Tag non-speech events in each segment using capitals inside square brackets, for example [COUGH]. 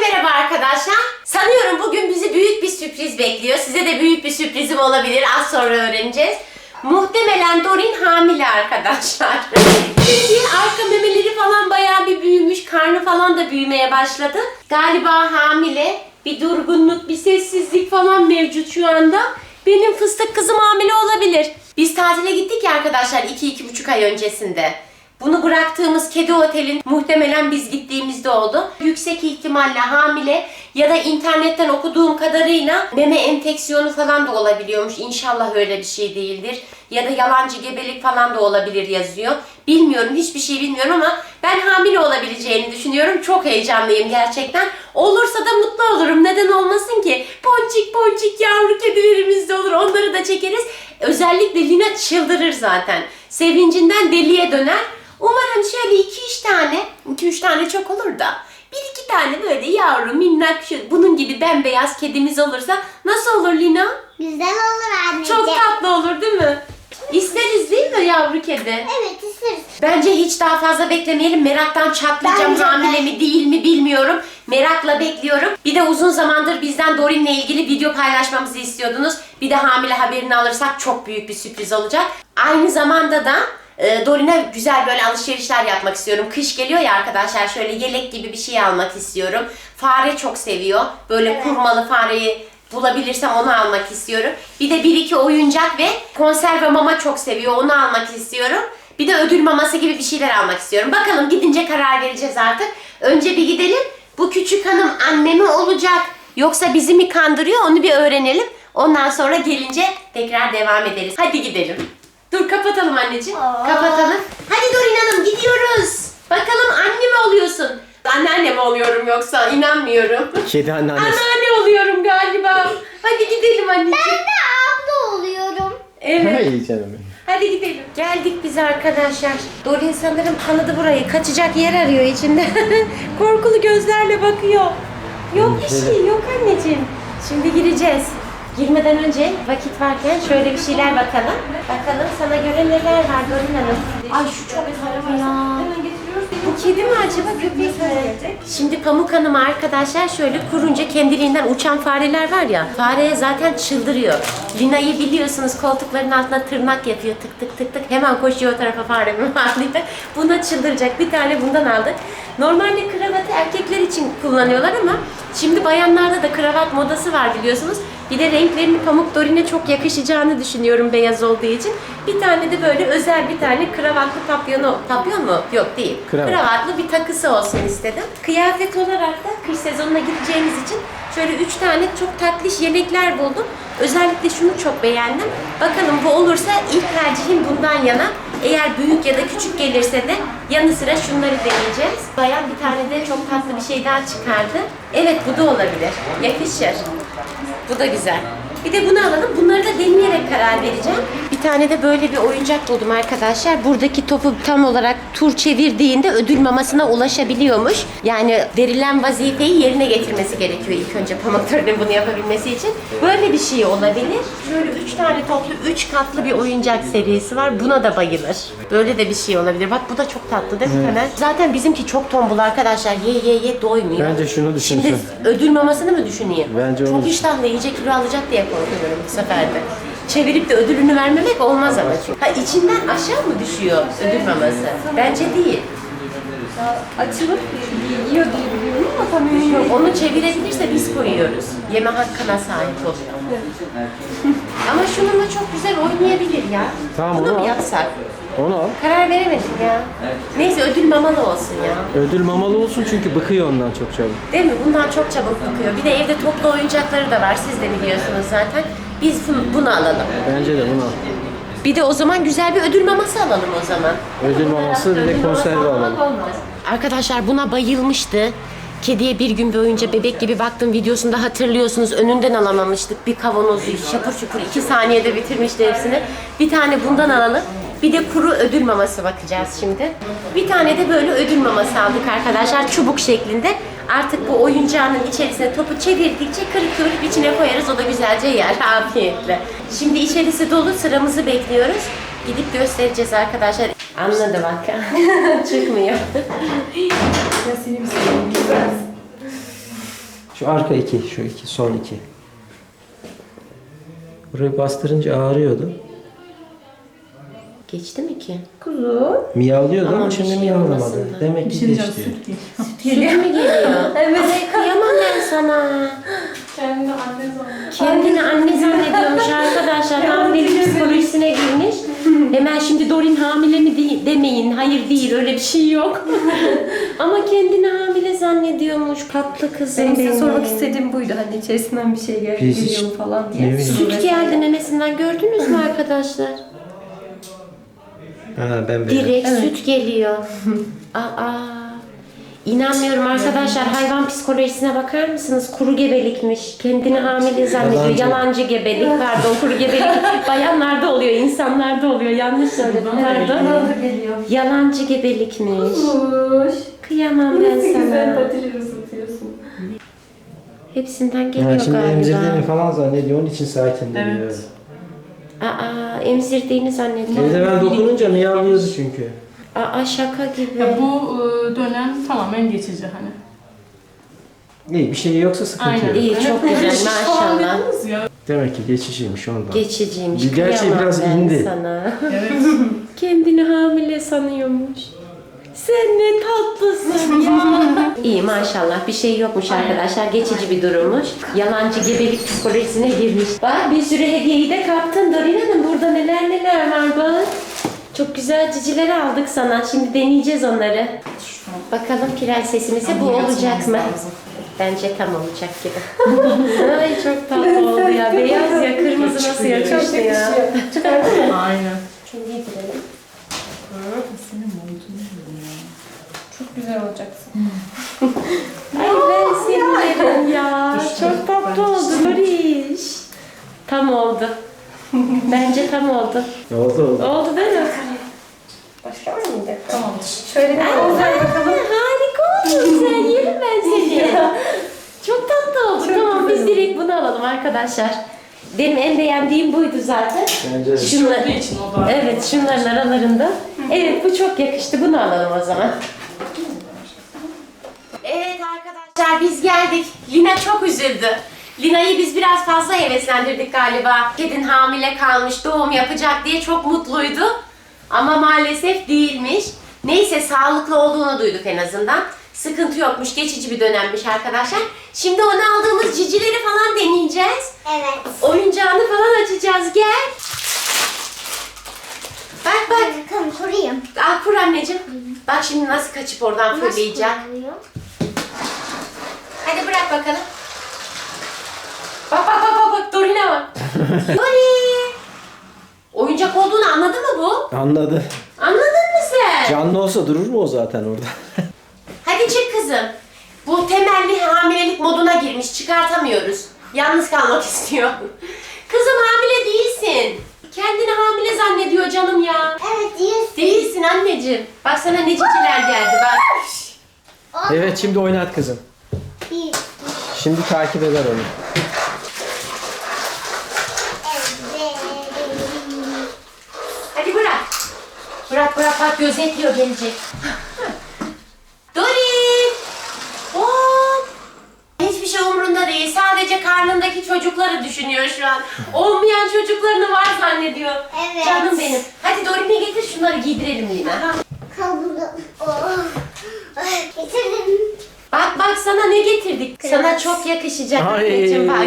merhaba arkadaşlar. Sanıyorum bugün bizi büyük bir sürpriz bekliyor. Size de büyük bir sürprizim olabilir. Az sonra öğreneceğiz. Muhtemelen Dorin hamile arkadaşlar. [LAUGHS] Çünkü arka memeleri falan bayağı bir büyümüş. Karnı falan da büyümeye başladı. Galiba hamile. Bir durgunluk, bir sessizlik falan mevcut şu anda. Benim fıstık kızım hamile olabilir. Biz tatile gittik ya arkadaşlar 2-2,5 ay öncesinde. Bunu bıraktığımız kedi otelin muhtemelen biz gittiğimizde oldu. Yüksek ihtimalle hamile ya da internetten okuduğum kadarıyla meme enfeksiyonu falan da olabiliyormuş. İnşallah öyle bir şey değildir. Ya da yalancı gebelik falan da olabilir yazıyor. Bilmiyorum hiçbir şey bilmiyorum ama ben hamile olabileceğini düşünüyorum. Çok heyecanlıyım gerçekten. Olursa da mutlu olurum. Neden olmasın ki? Ponçik ponçik yavru kedilerimiz de olur. Onları da çekeriz. Özellikle Lina çıldırır zaten. Sevincinden deliye döner. Umarım şöyle 2-3 tane, 2-3 tane çok olur da bir iki tane böyle yavru minnak şu bunun gibi bembeyaz kedimiz olursa nasıl olur Lina? Güzel olur anneciğim. Çok tatlı olur değil mi? İsteriz değil mi yavru kedi? Evet isteriz. Bence hiç daha fazla beklemeyelim. Meraktan çatlayacağım. Bence de. Hamile mi değil mi bilmiyorum. Merakla bekliyorum. Bir de uzun zamandır bizden Dorin'le ilgili video paylaşmamızı istiyordunuz. Bir de hamile haberini alırsak çok büyük bir sürpriz olacak. Aynı zamanda da e, Dorin'e güzel böyle alışverişler yapmak istiyorum. Kış geliyor ya arkadaşlar şöyle yelek gibi bir şey almak istiyorum. Fare çok seviyor. Böyle Evet. kurmalı fareyi bulabilirsem onu almak istiyorum. Bir de bir iki oyuncak ve konserve mama çok seviyor. Onu almak istiyorum. Bir de ödül maması gibi bir şeyler almak istiyorum. Bakalım gidince karar vereceğiz artık. Önce bir gidelim. Bu küçük hanım anne mi olacak yoksa bizi mi kandırıyor onu bir öğrenelim. Ondan sonra gelince tekrar devam ederiz. Hadi gidelim. Dur kapatalım anneciğim. Aa. Kapatalım. Hadi Dorin Hanım gidiyoruz. Bakalım anne mi oluyorsun? Anneanne mi oluyorum yoksa? İnanmıyorum. Kedi anneannesi. Anneanne oluyorum galiba. Hadi gidelim anneciğim. Ben de abla oluyorum. Evet. Ay canım. Hadi gidelim. Geldik biz arkadaşlar. Dorin sanırım tanıdı burayı. Kaçacak yer arıyor içinde. [LAUGHS] Korkulu gözlerle bakıyor. Yok bir şey yok anneciğim. Şimdi gireceğiz. Girmeden önce vakit varken şöyle bir şeyler bakalım. Bakalım sana göre neler var Dorin Hanım. Ay şu çok tatlı ya. Bu kedi mi acaba köpek mi? Şimdi Pamuk Hanım arkadaşlar şöyle kurunca kendiliğinden uçan fareler var ya. Fareye zaten çıldırıyor. Lina'yı biliyorsunuz koltukların altına tırnak yapıyor tık tık tık tık. Hemen koşuyor o tarafa fare mi [LAUGHS] var diye. Buna çıldıracak. Bir tane bundan aldık. Normalde kravatı erkekler için kullanıyorlar ama şimdi bayanlarda da kravat modası var biliyorsunuz. Bir de renklerini pamuk dorine çok yakışacağını düşünüyorum beyaz olduğu için. Bir tane de böyle özel bir tane kravatlı papyonu, papyon mu? Yok değil. Kravat. Kravatlı bir takısı olsun istedim. Kıyafet olarak da kış sezonuna gideceğimiz için şöyle üç tane çok tatlış yelekler buldum. Özellikle şunu çok beğendim. Bakalım bu olursa ilk tercihim bundan yana. Eğer büyük ya da küçük gelirse de yanı sıra şunları deneyeceğiz. Bayan bir tane de çok tatlı bir şey daha çıkardı. Evet bu da olabilir. Yakışır. Bu da güzel. Bir de bunu alalım. Bunları da deneyerek karar vereceğim. Bir tane de böyle bir oyuncak buldum arkadaşlar. Buradaki topu tam olarak tur çevirdiğinde ödül mamasına ulaşabiliyormuş. Yani verilen vazifeyi yerine getirmesi gerekiyor ilk önce pamuk törünün bunu yapabilmesi için. Böyle bir şey olabilir. Şöyle üç tane toplu, üç katlı bir oyuncak serisi var. Buna da bayılır. Böyle de bir şey olabilir. Bak bu da çok tatlı değil mi Taner? Zaten bizimki çok tombul arkadaşlar. Ye ye ye doymuyor. Bence şunu düşünsün. Şimdi ödül mamasını mı düşüneyim? Bence onu Çok düşün. iştahlı yiyecek kilo alacak diye korkuyorum bu sefer de. Çevirip de ödülünü vermemek olmaz ama çünkü. Ha içinden aşağı mı düşüyor ödül maması? Bence değil. açılıp yiyor diye biliyorum ama tam emin değilim. onu çevirebilirse biz koyuyoruz. Yeme hakkına sahip oluyor. ama şununla çok güzel oynayabilir ya. Tamam, Bunu onu mu al. yapsak? Onu al. Karar veremedim ya. Neyse ödül mamalı olsun ya. Ödül mamalı olsun çünkü bıkıyor ondan çok çabuk. Değil mi? Bundan çok çabuk bakıyor. Bir de evde toplu oyuncakları da var. Siz de biliyorsunuz zaten. Biz bu- bunu alalım. Bence de bunu al. Bir de o zaman güzel bir ödül maması alalım o zaman. Ödül maması de konserve alalım. Arkadaşlar buna bayılmıştı. Kediye bir gün boyunca bebek gibi baktım videosunda hatırlıyorsunuz. Önünden alamamıştık. Bir kavanozu şapur şupur iki saniyede bitirmişti hepsini. Bir tane bundan alalım. Bir de kuru ödül maması bakacağız şimdi. Bir tane de böyle ödül maması aldık arkadaşlar. Çubuk şeklinde. Artık bu oyuncağının içerisine topu çevirdikçe kırık kırık içine koyarız. O da güzelce yer [LAUGHS] afiyetle. Şimdi içerisi dolu sıramızı bekliyoruz. Gidip göstereceğiz arkadaşlar. Anladı bak. [LAUGHS] Çıkmıyor. Ya seni bir seveyim. Güzel. Şu arka iki, şu iki, son iki. Burayı bastırınca ağrıyordu. Geçti mi ki? Kuzu. Miyavlıyordu Aman ama bir şimdi şey miyavlamadı. olmasın da. Demek ki geçti. Süt mü geliyor? [LAUGHS] Evet. Ay kıyamam ben sana. Kendini anne zannediyor. Kendini anne zannediyormuş arkadaşlar. Hamilelik psikolojisine girmiş. Hemen şimdi Dorin hamile mi değil, demeyin. Hayır değil öyle bir şey yok. [LAUGHS] Ama kendini hamile zannediyormuş. Tatlı kızım Benim size sormak istediğim buydu. Hani içerisinden bir şey gel Biz hiç- geliyor mu falan Ne diye. bileyim. Süt geldi memesinden gördünüz mü arkadaşlar? Ha ben Direkt süt geliyor. [LAUGHS] Aa, inanmıyorum arkadaşlar. Hayvan psikolojisine bakar mısınız? Kuru gebelikmiş. Kendini hamile zannediyor. Yalancı. Yalancı, gebelik. Pardon kuru gebelik. [LAUGHS] Bayanlarda oluyor, insanlarda oluyor. Yanlış söyledim. Pardon. Bana da geliyor. Yalancı gebelikmiş. Kuş. Kıyamam ben Nasıl güzel sana. patileri ısıtıyorsun. Hepsinden geliyor Ha, şimdi emzirdiğini galiba. falan zannediyor. Onun için sakin duruyor. Evet. Aa, emzirdiğini zannediyor. Evde ben dokununca miyavlıyordu çünkü. Aa, şaka gibi. Ya bu e, dönem tamamen geçici hani. İyi bir şey yoksa sıkıntı Aynen. yok. İyi, çok Hep güzel, şiş falan maşallah. dediniz ya. Demek ki geçiciymiş ondan. Geçiciymiş. Gerçi Kıyamam biraz ben indi. sana. Evet. [LAUGHS] Kendini hamile sanıyormuş. Sen ne tatlısın ya. [LAUGHS] İyi maşallah bir şey yokmuş arkadaşlar. Geçici bir durummuş. Yalancı gebelik psikolojisine girmiş. Bak bir sürü hediyeyi de kaptın Dorin Hanım. Burada neler neler var bak. Çok güzel ciciler aldık sana. Şimdi deneyeceğiz onları. Bakalım prensesimize bu olacak mı? Bence tam olacak gibi. [LAUGHS] Ay çok tatlı oldu ya. Beyaz ya kırmızı nasıl yakıştı ya. [LAUGHS] Aynen. Şunu yedirelim. Çok güzel olacaksın. [LAUGHS] Ay ben seni yerim ya. Çok tatlı oldu Nuriş. Tam oldu. [LAUGHS] Bence tam oldu. Oldu oldu. Oldu değil mi? Başka var mıydı? Tamamdır. Şöyle bir Ay, olacak bakalım. harika oldun sen. Yerim ben seni. [LAUGHS] Çok tatlı oldu. tamam biz direkt bunu alalım arkadaşlar. Benim en beğendiğim buydu zaten. Bence de. Şunlar, için o da. evet şunların aralarında. Evet bu çok yakıştı. Bunu alalım o zaman. Evet biz geldik. Lina çok üzüldü. Lina'yı biz biraz fazla heveslendirdik galiba. Kedin hamile kalmış, doğum yapacak diye çok mutluydu. Ama maalesef değilmiş. Neyse sağlıklı olduğunu duyduk en azından. Sıkıntı yokmuş, geçici bir dönemmiş arkadaşlar. Şimdi ona aldığımız cicileri falan deneyeceğiz. Evet. Oyuncağını falan açacağız. Gel. Bak bak. Bakalım kurayım. Al kur anneciğim. Bak şimdi nasıl kaçıp oradan Nasıl fırlayacak. Hadi bırak bakalım. Bak bak bak bak bak Dorin'e bak. Dori. [LAUGHS] Oyuncak olduğunu anladı mı bu? Anladı. Anladın mı sen? Canlı olsa durur mu o zaten orada? [LAUGHS] Hadi çık kızım. Bu temelli hamilelik moduna girmiş. Çıkartamıyoruz. Yalnız kalmak [LAUGHS] istiyor. Kızım hamile değilsin. Kendini hamile zannediyor canım ya. Evet diyorsun. Değilsin anneciğim. Bak sana ne ciciler geldi bak. evet şimdi oynat kızım. Şimdi takip eder onu. Hadi bırak. Bırak bırak bak gözetliyor gelecek. Dorin! Hop! Hiçbir şey umurunda değil. Sadece karnındaki çocukları düşünüyor şu an. Olmayan çocuklarını var zannediyor. Evet. Canım benim. Hadi Dorin'e getir şunları giydirelim Lina. Kabuğu. Oh. Getirdim. Bak bak sana ne getirdik. Sana Kravat. çok yakışacak Ay. anneciğim bak.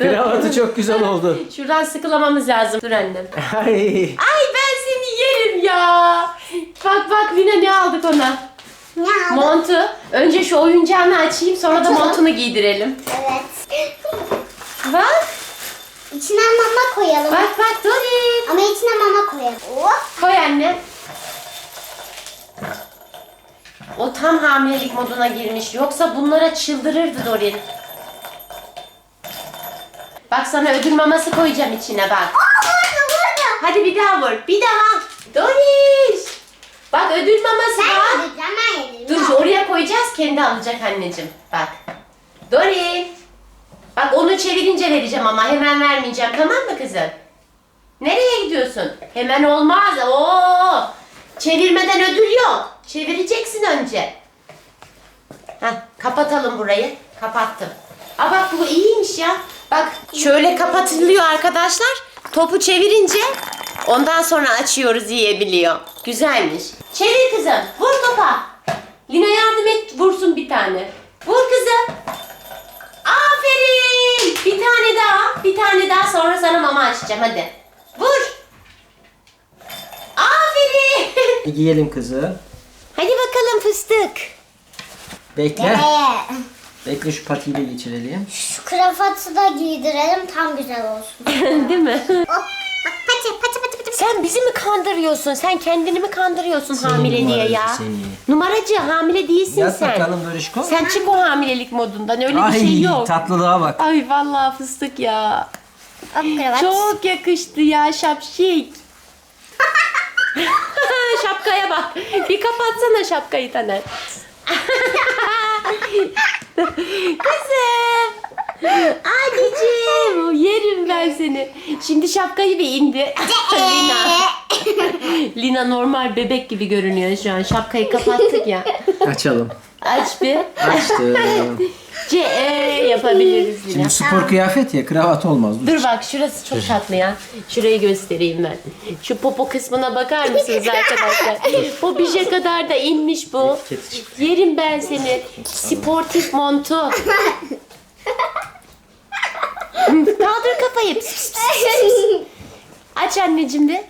Dur. Kravatı çok güzel oldu. [LAUGHS] Şuradan sıkılamamız lazım. Dur annem. Ay. Ay ben seni yerim ya. Bak bak Lina ne aldık ona. Ne aldın? Montu. Önce şu oyuncağını açayım sonra da montunu giydirelim. Evet. Bak İçine mama koyalım. bak bak Dorin. Ama içine mama koyalım. Hop. Koy anne. O tam hamilelik moduna girmiş. Yoksa bunlara çıldırırdı Dorin. Bak sana ödül maması koyacağım içine bak. Aa burada burada. Hadi bir daha vur. Bir daha. Doris. Bak ödül maması Ben var. yedireceğim ben yedireceğim. Dur oraya koyacağız kendi alacak anneciğim. Bak. Dori. Bak onu çevirince vereceğim ama hemen vermeyeceğim tamam mı kızım? Nereye gidiyorsun? Hemen olmaz. Oo. Çevirmeden ödül yok. Çevireceksin önce. Heh, Kapatalım burayı. Kapattım. Aa bak bu iyiymiş ya. Bak şöyle kapatılıyor arkadaşlar. Topu çevirince ondan sonra açıyoruz yiyebiliyor. Güzelmiş. Çevir kızım. Vur topa. Lina yardım et vursun bir tane. Vur kızım. Aferin. Bir tane daha. Bir tane daha sonra sana mama açacağım hadi. Vur. Aferin. [LAUGHS] Bir giyelim kızı. Hadi bakalım fıstık. Bekle. Bekle şu patiyi de geçirelim. şu kravatı da giydirelim tam güzel olsun. [LAUGHS] Değil mi? Hop. Bak paça paça paça paça. Sen bizi mi kandırıyorsun? Sen kendini mi kandırıyorsun hamile diye numaracı ya? seni. Numaracı hamile değilsin Yat sen. bakalım Dorişko. Sen çık o hamilelik modundan öyle Ay bir şey yok. tatlılığa bak. Ay vallahi fıstık ya. Hop kravat. Çok yakıştı ya şapşik. [LAUGHS] Şapkaya bak. Bir kapatsana şapkayı Taner. Kızım. Anneciğim. Yerim ben seni. Şimdi şapkayı bir indir. Lina. Lina normal bebek gibi görünüyor şu an. Şapkayı kapattık ya. Açalım. Aç bir. Açtım. [LAUGHS] C E yapabiliriz Lina. Şimdi spor kıyafet ya kravat olmaz. Dur. Dur bak şurası çok tatlı ya. Şurayı göstereyim ben. Şu popo kısmına bakar mısınız arkadaşlar? [LAUGHS] Bu bir kadar da inmiş bu. Yerim ben seni. Sportif montu. [LAUGHS] Kaldır kafayı. Aç anneciğim de.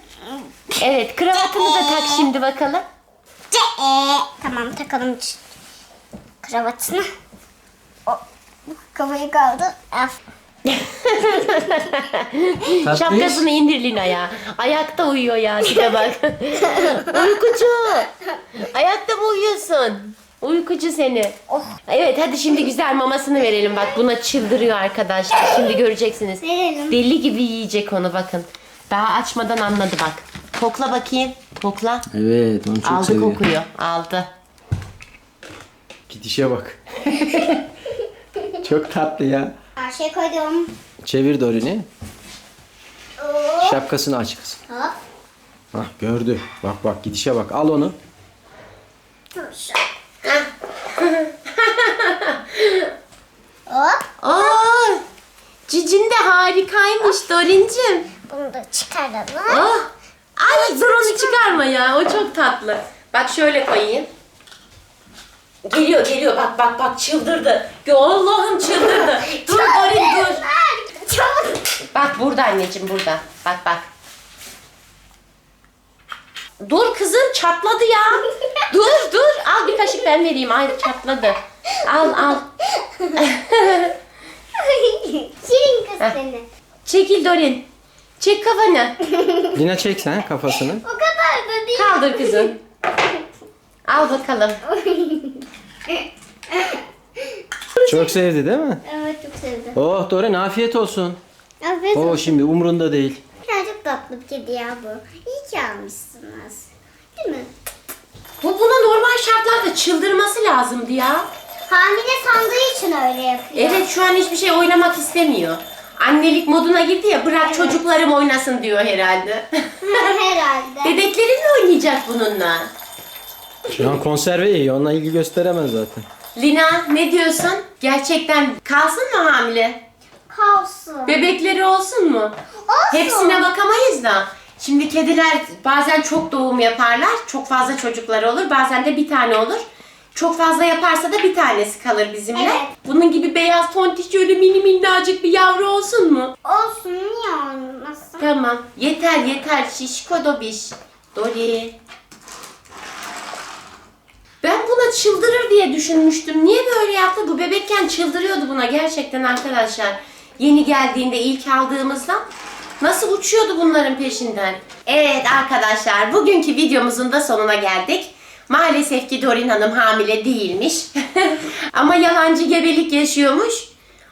Evet kravatını da tak şimdi bakalım. Ee, tamam takalım kravatını. O, kafayı kaldı. Af. Tatlıyız. Şapkasını indir Lina ya. Ayakta uyuyor ya tipe bak. [LAUGHS] Uykucu. Ayakta mı uyuyorsun? Uykucu seni. Oh. Evet hadi şimdi güzel mamasını verelim bak. Buna çıldırıyor arkadaşlar. Şimdi göreceksiniz. Verelim. Deli gibi yiyecek onu bakın. Daha açmadan anladı bak. Kokla bakayım. Kokla. Evet onu çok Aldı seviyor. kokuyor. Aldı. Gidişe bak. çok tatlı ya. Her şey koydum. Çevir Dorin'i. Şapkasını aç kızım. Hop. Hah gördü. Bak bak gidişe bak. Al onu. Hop. Oo, cicin de harikaymış Dorincim. Bunu da çıkaralım. Oh. Ay dur onu çıkarma ya. O çok tatlı. Bak şöyle koyayım. Geliyor geliyor bak bak bak çıldırdı. Ya Allah'ım çıldırdı. [LAUGHS] Dur Dorin dur. Çabuk. Bak burada anneciğim burada. Bak bak. Dur kızım çatladı ya. dur dur. Al bir kaşık ben vereyim. Ay çatladı. Al al. [LAUGHS] Şirin kız seni. Çekil Dorin. Çek kafanı. Yine çek sen kafasını. O kadar da değil. Kaldır kızım. Al bakalım. [LAUGHS] [LAUGHS] Çok sevdi değil mi? Evet çok sevdim. Oh Dorin afiyet olsun. Afiyet Oo olsun. şimdi umrunda değil. Birazcık tatlı bir kedi ya bu. İyi ki almışsınız. Değil mi? Bu buna normal şartlarda çıldırması lazımdı ya. Hamile sandığı için öyle yapıyor. Evet şu an hiçbir şey oynamak istemiyor. Annelik moduna girdi ya bırak çocuklarım oynasın diyor herhalde. [LAUGHS] [LAUGHS] Herhalde. Bebeklerinle oynayacak bununla. Şu an konserve yiyor. Onunla ilgi gösteremez zaten. Lina ne diyorsun? Gerçekten kalsın mı hamile? Kalsın. Bebekleri olsun mu? Olsun. Hepsine bakamayız da. Şimdi kediler bazen çok doğum yaparlar. Çok fazla çocukları olur. Bazen de bir tane olur. Çok fazla yaparsa da bir tanesi kalır bizimle. Evet. Bunun gibi beyaz tontiş şöyle mini minnacık bir yavru olsun mu? Olsun niye olmasın? Tamam. Yeter yeter. Şişko dobiş. Dori. Buna çıldırır diye düşünmüştüm. Niye böyle yaptı? Bu bebekken çıldırıyordu buna gerçekten arkadaşlar. Yeni geldiğinde ilk aldığımızda nasıl uçuyordu bunların peşinden. Evet arkadaşlar bugünkü videomuzun da sonuna geldik. Maalesef ki Dorin Hanım hamile değilmiş. [LAUGHS] Ama yalancı gebelik yaşıyormuş.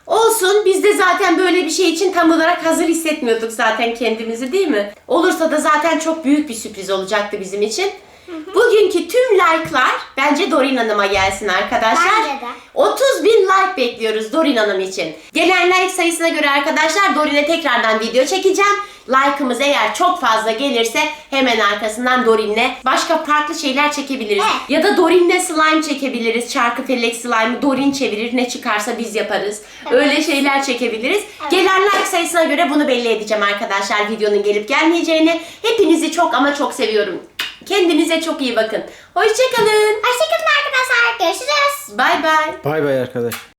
Olsun biz de zaten böyle bir şey için tam olarak hazır hissetmiyorduk zaten kendimizi değil mi? Olursa da zaten çok büyük bir sürpriz olacaktı bizim için. Bugünkü tüm like'lar bence Dorin Hanım'a gelsin arkadaşlar. Bence de. 30 bin like bekliyoruz Dorin Hanım için. Gelen like sayısına göre arkadaşlar Dorin'e tekrardan video çekeceğim. Like'ımız eğer çok fazla gelirse hemen arkasından Dorin'le başka farklı şeyler çekebiliriz. Evet. Ya da Dorin'le slime çekebiliriz. Çarkı felek slime'ı Dorin çevirir ne çıkarsa biz yaparız. Öyle şeyler çekebiliriz. Gelen like sayısına göre bunu belli edeceğim arkadaşlar videonun gelip gelmeyeceğini. Hepinizi çok ama çok seviyorum. Kendinize çok iyi bakın. Hoşçakalın. Hoşçakalın arkadaşlar. Görüşürüz. Bay bay. Bay bay arkadaş.